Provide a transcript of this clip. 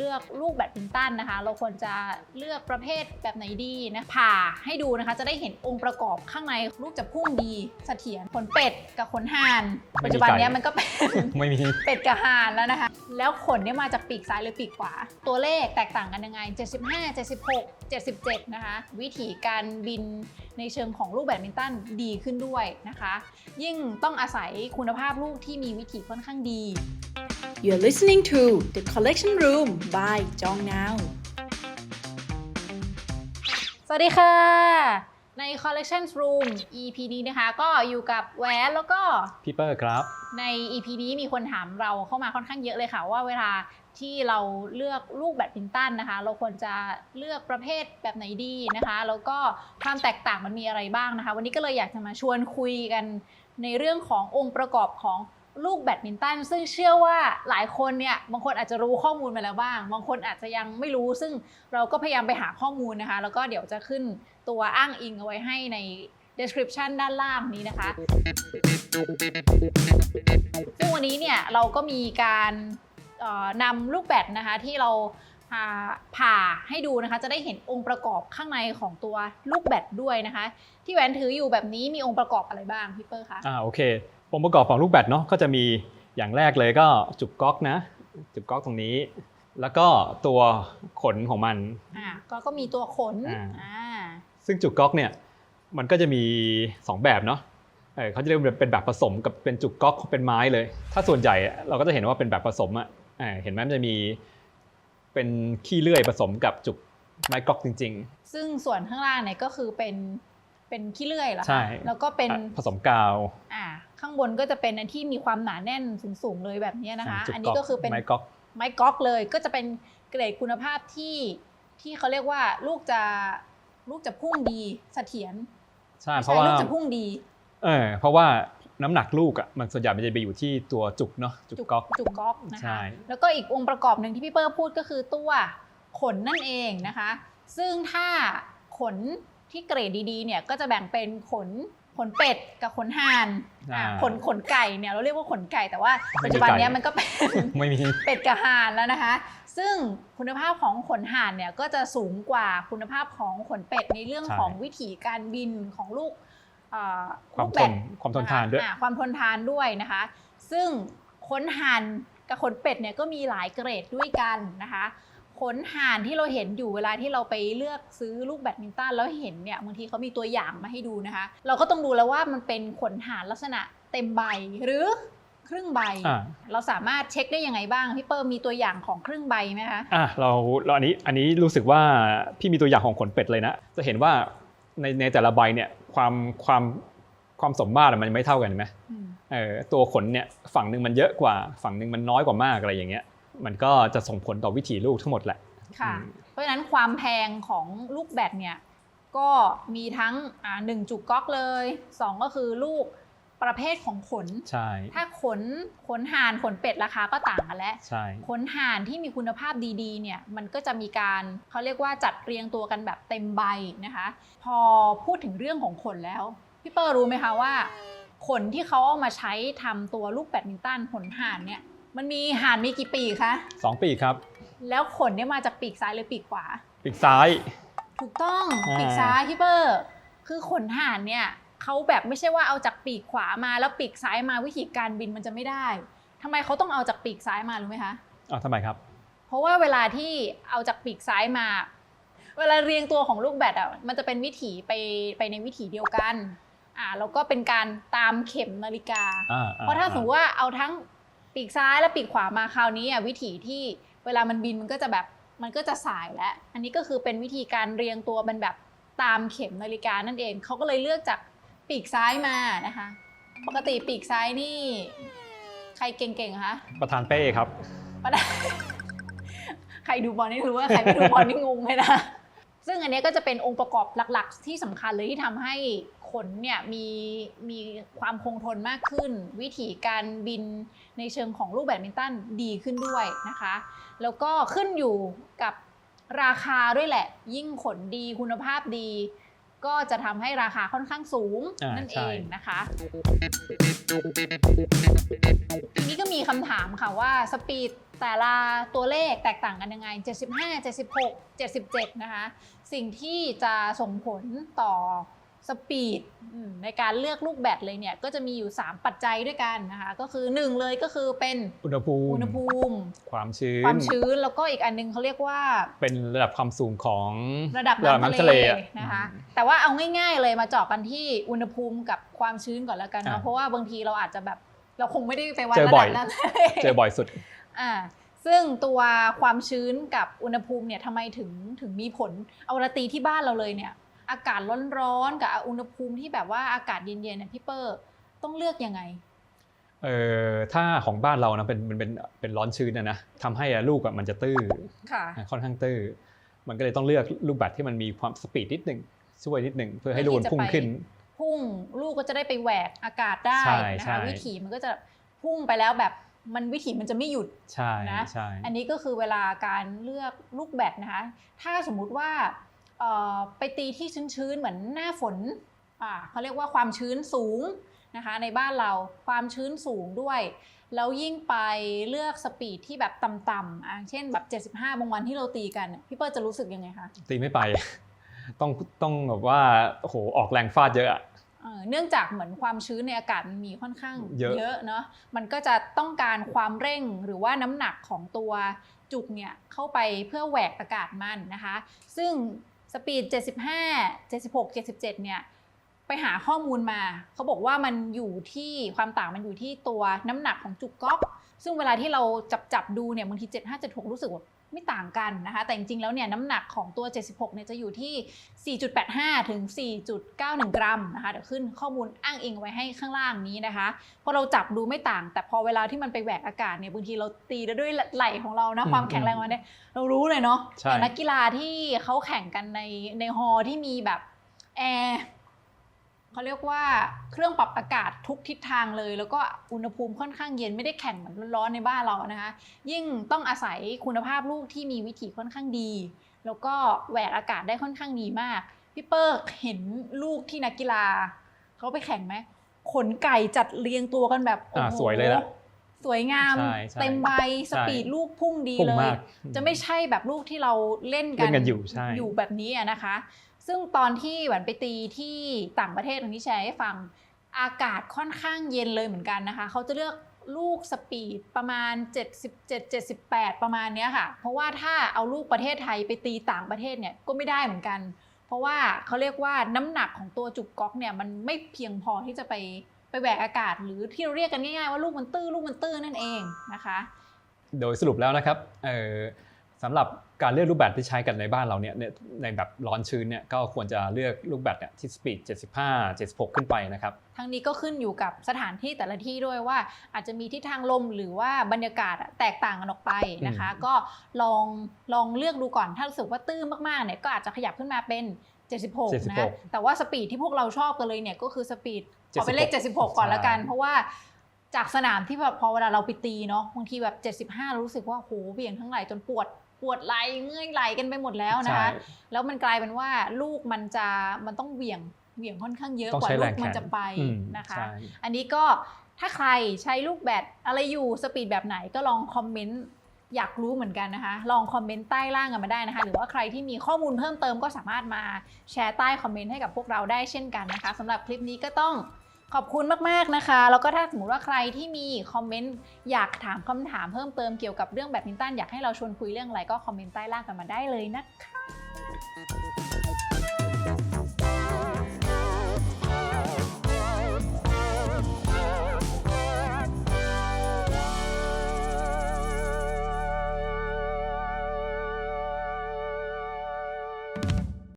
เลือกลูกแบดมินตันนะคะ เราควรจะเลือกประเภทแบบไหนดีนะผ่าให้ดูนะคะ จะได้เห็นองค์ประกอบข้างในลูกจะพุ่งดีเสถียรขนเป็ดกับขนห่านไม่มีปัจจุบันเนี้ยไก่มันก็เป็น ไม่มี เป็ดกับห่านแล้วนะคะ แล้วขนเนี่ยมาจากปีกซ้ายหรือปีกขวา ตัวเลขแตกต่างกันยังไง 75 76 77 นะคะ วิธีการบินในเชิงของลูกแบดมินตันดีขึ้นด้วยนะคะ ยิ่งต้องอาศัยคุณภาพลูกที่มีวิถีค่อนข้างดี You're listening to The Collection Room by Jong Now. สวัสดีค่ะ ใน Collection Room EP นี้นะคะ ก็อยู่กับแหวนแล้วก็พี่เปอร์ครับ ใน EP นี้มีคนถามเราเข้ามาค่อนข้างเยอะเลยค่ะว่าเวลาที่เราเลือกลูกแบดมินตันนะคะ เราควรจะเลือกประเภทแบบไหนดีนะคะ แล้วก็ความแตกต่างมันมีอะไรบ้างนะคะ วันนี้ก็เลยอยากจะมาชวนคุยกันในเรื่องขององค์ประกอบของ ลูกแบดมินตันซึ่งเชื่อว่าหลายคนเนี่ยบางคนอาจจะรู้ข้อมูลมาแล้วบ้าง บางคนอาจจะยังไม่รู้ ซึ่งเราก็พยายามไปหาข้อมูลนะคะ แล้วก็เดี๋ยวจะขึ้นตัวอ้างอิงเอาไว้ให้ใน description ด้านล่างนี้นะคะ ซึ่งวันนี้เนี่ยเราก็มีการนำลูกแบดนะคะที่เราผ่าผ่าให้ดูนะคะ จะได้เห็นองค์ประกอบข้างในของตัวลูกแบดด้วยนะคะ ที่แหวนถืออยู่แบบนี้มีองค์ประกอบอะไรบ้างพี่เปอร์คะอ่าโอเค องค์ประกอบของลูกแบดเนาะก็จะมีอย่างแรกเลยก็จุกก๊อกนะ จุกก๊อกตรงนี้ แล้วก็ตัวขนของมันอ่าก็ก็มีตัวขนอ่าอ่าซึ่งจุกก๊อกเนี่ยมันก็จะมี 2 แบบเนาะเออเขาจะเรียกว่าเป็นแบบผสมกับเป็นจุกก๊อกเป็นไม้เลย ถ้าส่วนใหญ่อะเราก็จะเห็นว่าเป็นแบบผสมอะเออเห็นไหมมันจะมีเป็นขี้เลื่อยผสมกับจุกไม้ก๊อกจริงซึ่งส่วนข้างล่างเนี่ยก็คือเป็นเป็นขี้เลื่อยเหรอคะใช่แล้วก็เป็นๆอะผสมกาวอ่า ข้างบนก็จะเป็นอันที่มีความหนาแน่นสูงๆเลยแบบเนี้ยนะคะจุอันนี้ก็คือเป็นไม้ก๊อกไม้ก๊อกเลย ก็จะเป็นเกรดคุณภาพที่ที่เขาเรียกว่าลูกจะลูกจะพุ่งดีเสถียรใช่ไม่เพราะใช่ว่าลูกจะพุ่งดีเออเพราะว่าน้ำหนักลูกอะมันส่วนใหญ่มันจะไปอยู่ที่ตัวจุกเนาะจุกก๊อกจุกก๊อกนะใช่คะแล้วก็อีกองค์ประกอบหนึ่งที่พี่เปอร์พูดก็คือตัวขนนั่นเองนะคะ ซึ่งถ้าขนที่เกรดดีๆเนี่ยก็จะแบ่งเป็นขน ขนเป็ดกับขนห่านอะอ่า ขนขนไก่เนี่ยเราเรียกว่าขนไก่แต่ว่าไม่มีปัจจุบันไก่เนี้ยมันก็เป็น ไม่มี เป็ดกับห่านแล้วนะคะ ซึ่งคุณภาพของขนห่านเนี่ยก็จะสูงกว่าคุณภาพของขนเป็ดในเรื่องใช่ ของวิธีการบินของลูกเอ่อความลูกทแบนดความทนทานด้วย อ่ความทนทานด้วยนะคะ ซึ่งขนห่านกับขนเป็ดเนี่ยก็มีหลายเกรดด้วยกันนะคะ ขนห่านที่เราเห็นอยู่เวลาที่เราไปเลือกซื้อลูกแบดมินตันแล้วเห็นเนี่ยบางทีเขามีตัวอย่างมาให้ดูนะคะ เราก็ต้องดูแล้วว่ามันเป็นขนห่านลักษณะเต็มใบหรือครึ่งใบอ่าเราสามารถเช็คได้ยังไงบ้างพี่เปิ้ลมีตัวอย่างของครึ่งใบไหมคะอะเราเราอันนี้อันนี้รู้สึกว่าพี่มีตัวอย่างของขนเป็ดเลยนะ จะเห็นว่าในในแต่ละใบเนี่ยความความความสมมาตรอะมันไม่เท่ากันเห็นไหมอืมเออตัวขนเนี่ยฝั่งหนึ่งมันเยอะกว่าฝั่งหนึ่งมันน้อยกว่ามากอะไรอย่างเงี้ย มันก็จะส่งผลต่อวิถีลูกทั้งหมดแหละค่ะอืมเพราะฉะนั้นความแพงของลูกแบดเนี่ยก็มีทั้งอ่าหนึ่งจุกก๊อกเลยสองก็คือลูกประเภทของขน ใช่ ถ้าขนขนห่านขนเป็ดราคาก็ต่างกันแล้ว ใช่ ขนห่านที่มีคุณภาพดีๆ เนี่ย มันก็จะมีการเขาเรียกว่าจัดเรียงตัวกันแบบเต็มใบนะคะ พอพูดถึงเรื่องของขนแล้ว พี่เปอร์รู้ไหมคะว่า ขนที่เขาเอามาใช้ทำตัวลูกแบดมินตันขนห่านเนี่ย มันมีห่านมีกี่ปีกคะ สองปีกครับ แล้วขนเนี่ยมาจากปีกซ้ายหรือปีกขวา ปีกซ้าย ถูกต้องอ่า ปีกซ้ายพี่เปอร์ คือขนห่านเนี่ยเขาแบบไม่ใช่ว่าเอาจากปีกขวามาแล้วปีกซ้ายมาวิธีการบินมันจะไม่ได้ทำไมเขาต้องเอาจากปีกซ้ายมารู้ไหมคะ อ้าวทำไมครับ เพราะว่าเวลาที่เอาจากปีกซ้ายมา เวลาเรียงตัวของลูกแบดอะมันจะเป็นวิถีไปไปในวิถีเดียวกันอ่าแล้วก็เป็นการตามเข็มนาฬิกา อ่าเพราะถ้าสมมติว่าเอาทั้ง ปีกซ้ายและปีกขวามาคราวนี้อะวิถีที่เวลามันบินมันก็จะแบบมันก็จะสายแล้ว อันนี้ก็คือเป็นวิธีการเรียงตัวมันแบบตามเข็มนาฬิกานั่นเองเขาก็เลยเลือกจากปีกซ้ายมานะคะ ปกติปีกซ้ายนี่ ใครเก่งๆคะประธานเป้ครับปะนะใครดูบอลนี่รู้ว่าใครไม่ดูบอลนี่งงเลยนะซึ่งอันเนี้ยก็จะเป็นองค์ประกอบหลัก ๆ ที่สำคัญเลยที่ทำให้ ขนเนี่ยมีมีความคงทนมากขึ้น วิธีการบินในเชิงของลูกแบดมินตันดีขึ้นด้วยนะคะ แล้วก็ขึ้นอยู่กับราคาด้วยแหละ ยิ่งขนดีคุณภาพดี ก็จะทำให้ราคาค่อนข้างสูงอ่านั่นใช่เองนะคะทีนี้ก็มีคำถามค่ะว่าสปีดแต่ละตัวเลขแตกต่างกันยังไง 75 76 77 นะคะ สิ่งที่จะส่งผลต่อ สปีดอืมในการเลือกลูกแบตเลยเนี่ยก็จะมีอยู่ 3 ปัจจัยด้วยกันนะคะก็คือ 1 เลยก็คือเป็นอุณหภูมิอุณหภูมิ ความชื้น ความชื้นแล้วก็อีกอันนึงเขาเรียกว่า เป็นระดับความสูงของระดับน้ำทะเลอะนะคะแต่ว่าเอาง่าย ๆ เลยมาเจาะกันที่อุณหภูมิกับความชื้นก่อนแล้วกันเนาะอ่าเพราะว่าบางทีเราอาจจะแบบเราคงไม่ได้ไปวัดเจอระบ่ดัอยบนั้นเจอบ่อยสุดอ่าซึ่งตัวความชื้นกับอุณหภูมิเนี่ยทำไมถึงถึงมีผลเอาราตีที่บ้านเราเลยเนี่ย อากาศร้อนๆกับอุณหภูมิที่แบบว่าอากาศเย็นๆเนี่ยพี่เปอร์ต้องเลือกยังไงเอ่อถ้าของบ้านเรานะเป็นเป็นเป็นเป็นร้อนชื้นนะนะทำให้ลูกอะมันจะตื้อค่ะค่อนข้างตื้อมันก็เลยต้องเลือกลูกแบตที่มันมีความสปีดนิดหนึ่งช่วยนิดหนึ่งเพื่อให้ลูกมันพุ่งขึ้น พุ่งลูกก็จะได้ไปแหวกอากาศได้ใช่นะใช่คะวิถีมันก็จะพุ่งไปแล้วแบบมันวิถีมันจะไม่หยุดใช่นะใช่อันนี้ก็คือเวลาการเลือกลูกแบตนะคะ ถ้าสมมุติว่าเอ่อ ไปตีที่ชื้นๆ เหมือนหน้าฝนอ่าเขาเรียกว่าความชื้นสูงนะคะในบ้านเราความชื้นสูงด้วยแล้วยิ่งไปเลือกสปีดที่แบบต่ำๆอะเช่นแบบ 75 บางวันที่เราตีกันเนี่ยพี่เปิ้ลจะรู้สึกยังไงคะ ตีไม่ไป ต้องต้องแบบว่าโอ้โหออกแรงฟาดเยอะอะเอ่อเนื่องจากเหมือนความชื้นในอากาศมันมีค่อนข้างเยอะเยอะเนาะมันก็จะต้องการความเร่งหรือว่าน้ำหนักของตัวจุกเนี่ยเข้าไปเพื่อแหวกอากาศมันนะคะ ซึ่ง สปีด 75 76 77 เนี่ย ไปหาข้อมูลมา เขาบอกว่ามันอยู่ที่ความต่างมันอยู่ที่ตัวน้ำหนักของจุกก๊อก ซึ่งเวลาที่เราจับจับดูเนี่ยบางที 75 76 รู้สึกว่า ไม่ต่างกันนะคะ แต่จริงๆ แล้วเนี่ยน้ำหนักของตัว 76 เนี่ยจะอยู่ที่ 4.85 ถึง 4.91 กรัมนะคะ เดี๋ยวขึ้นข้อมูลอ้างอิงไว้ให้ข้างล่างนี้นะคะพอเราจับดูไม่ต่าง แต่พอเวลาที่มันไปแหวกอากาศเนี่ยบางทีเราตีได้ด้วยไหล่ของเรานะอืมความแข็งแรงของมันเนี่ยเรารู้เลยเนาะใช่อย่างนักกีฬาที่เขาแข่งกันในในฮอลล์ที่มีแบบแอร์ เขาเรียกว่าเครื่องปรับอากาศทุกทิศทางเลย แล้วก็อุณหภูมิค่อนข้างเย็นไม่ได้แข่งเหมือนร้อนๆในบ้านเรานะคะ ยิ่งต้องอาศัยคุณภาพลูกที่มีวิถีค่อนข้างดี แล้วก็แหวกอากาศได้ค่อนข้างดีมากพี่เปิร์กเห็นลูกที่นักกีฬาเขาไปแข่งไหมขนไก่จัดเรียงตัวกันแบบโอ้อ่าโหสวยเลยล่ะสวยงามใช่ใช่เต็มใบสใช่ปีดลูกพุ่งดีพุ่งเลยมากจะไม่ใช่แบบลูกที่เราเล่นกันเล่นกันอยู่ใช่อยู่แบบนี้อะนะคะ ซึ่งตอนที่หวันไปตีที่ต่างประเทศอันนี้แชร์ให้ฟังอากาศค่อนข้างเย็นเลยเหมือนกันนะคะ เขาจะเลือกลูกสปีดประมาณ 77 78 ประมาณเนี้ยค่ะ เพราะว่าถ้าเอาลูกประเทศไทยไปตีต่างประเทศเนี่ยก็ไม่ได้เหมือนกัน เพราะว่าเขาเรียกว่าน้ำหนักของตัวจุกก๊อกเนี่ยมันไม่เพียงพอที่จะไปไปแหวกอากาศ หรือที่เราเรียกกันง่ายๆว่าลูกมันตื้อลูกมันตื้อนั่นเองนะคะ โดยสรุปแล้วนะครับเออ สำหรับการเลือกลูกแบตที่ใช้กันในบ้านเราเนี่ยเนี่ยในแบบร้อนชื้นเนี่ยก็ควรจะเลือกลูกแบตเนี่ยที่สปีด 75 76 ขึ้นไปนะครับ ทั้งนี้ก็ขึ้นอยู่กับสถานที่แต่ละที่ด้วยว่าอาจจะมีทิศทางลมหรือว่าบรรยากาศอะแตกต่างกันออกไปนะคะอืมก็ลองลองเลือกดูก่อนถ้ารู้สึกว่าตื้อมากๆเนี่ยก็อาจจะขยับขึ้นมาเป็น 76 นะ76แต่ว่าสปีดที่พวกเราชอบกันเลยเนี่ยก็คือสปีดเอาเป็นเลข76 76 ก่อนละกันใช่เพราะว่าจากสนามที่แบบพอเวลาเราไปตีเนาะบางทีแบบ 75 เรารู้สึกว่าโหเบี่ยงทั้งไหล่จนปวด ปวดไหล่เมื่อยไหล่กันไปหมดแล้วนะคะใช่แล้วมันกลายเป็นว่าลูกมันจะมันต้องเหวี่ยงเหวี่ยงค่อนข้างเยอะต้องกว่าใช้ลูแรกงแขนมันจะไปอืมนะคะใช่อันนี้ก็ถ้าใครใช้ลูกแบตอะไรอยู่สปีดแบบไหนก็ลองคอมเมนต์อยากรู้เหมือนกันนะคะ ลองคอมเมนต์ใต้ล่างกันมาได้นะคะ หรือว่าใครที่มีข้อมูลเพิ่มเติมก็สามารถมาแชร์ใต้คอมเมนต์ให้กับพวกเราได้เช่นกันนะคะสำหรับคลิปนี้ก็ต้อง ขอบคุณมาก ๆ นะคะ แล้วก็ถ้าสมมติว่าใครที่มีคอมเมนต์อยากถามคำถามเพิ่มเติมเกี่ยวกับเรื่องแบดมินตันอยากให้เราชวนคุยเรื่องอะไรก็คอมเมนต์ใต้ล่างกันมาได้เลยนะคะ